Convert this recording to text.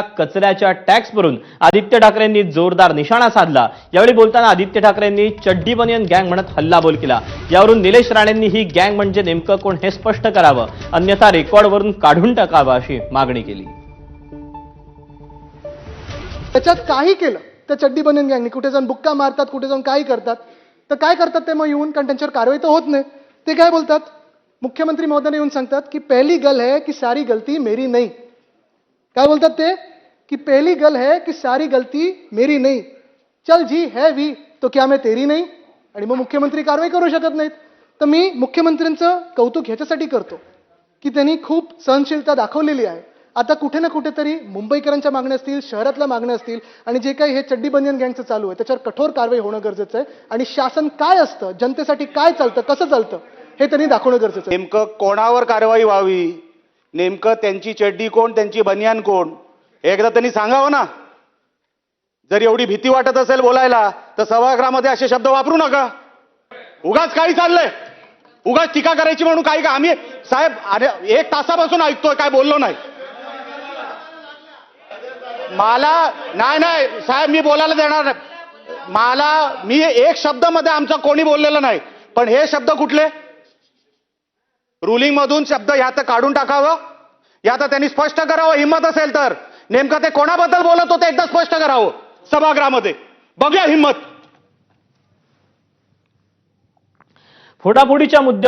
कचऱ्याच्या टॅक्सवरून आदित्य ठाकरेंनी जोरदार निशाणा साधला. यावेळी बोलताना आदित्य ठाकरेंनी चड्डी बनियन गँग म्हणत हल्लाबोल केला. यावरून निलेश राणेंनी ही गँग म्हणजे नेमकं कोण हे स्पष्ट करावं अन्यथा रेकॉर्डवरून काढून टाकावं अशी मागणी केली. त्याच्यात काही केलं. त्या चड्डी बनियन गँगनी. कुठे जाऊन बुक्का मारतात कुठे जाऊन काही करतात? तर काय करतात ते मग येऊन कारण त्यांच्यावर कारवाई तर होत नाही. ते काय बोलतात? मुख्यमंत्री महोदयाने येऊन सांगतात की पहिली गल है की सारी गलती मेरी नाही. काय बोलतात ते की पहली गल है की सारी गलती मेरी नाही। चल जी है वी तो क्या मैं तेरी नाही? आणि मग मुख्यमंत्री कारवाई करू शकत नाहीत। तर मी मुख्यमंत्र्यांचं कौतुक ह्याच्यासाठी करतो की त्यांनी खूप सहनशीलता दाखवलेली आहे. आता कुठे ना कुठेतरी मुंबईकरांच्या मागण्या असतील शहरातल्या मागण्या असतील आणि जे काही हे चड्डी बनियन गँगचं चालू आहे त्याच्यावर कठोर कारवाई होणं गरजेचं आहे. आणि शासन काय असतं जनतेसाठी काय चालतं कसं चालतं हे त्यांनी दाखवणं गरजेचं नेमकं कोणावर कारवाई व्हावी? नेमकं त्यांची चड्डी कोण त्यांची बनियान कोण? हे एकदा त्यांनी सांगावं ना. जर एवढी भीती वाटत असेल बोलायला तर सभागृहामध्ये असे शब्द वापरू नका. उगाच काही चाललंय. उगाच टीका करायची म्हणून काही का आम्ही साहेब अरे एक तासापासून ऐकतोय काय बोललो नाही. मला नाही नाही साहेब मी बोलायला देणार नाही. मला मी एक शब्दमध्ये आमचा कोणी बोललेलं नाही. पण हे शब्द कुठले? रुलिंगमधून मधून शब्द तर काढून टाकावं. या तर त्यांनी स्पष्ट करावं. हिंमत असेल तर. नेमकं ते कोणाबद्दल बोलत होते एकदा स्पष्ट करावं. सभागृहामध्ये. बघूया हिंमत. फोडाफोडीच्या मुद्द्या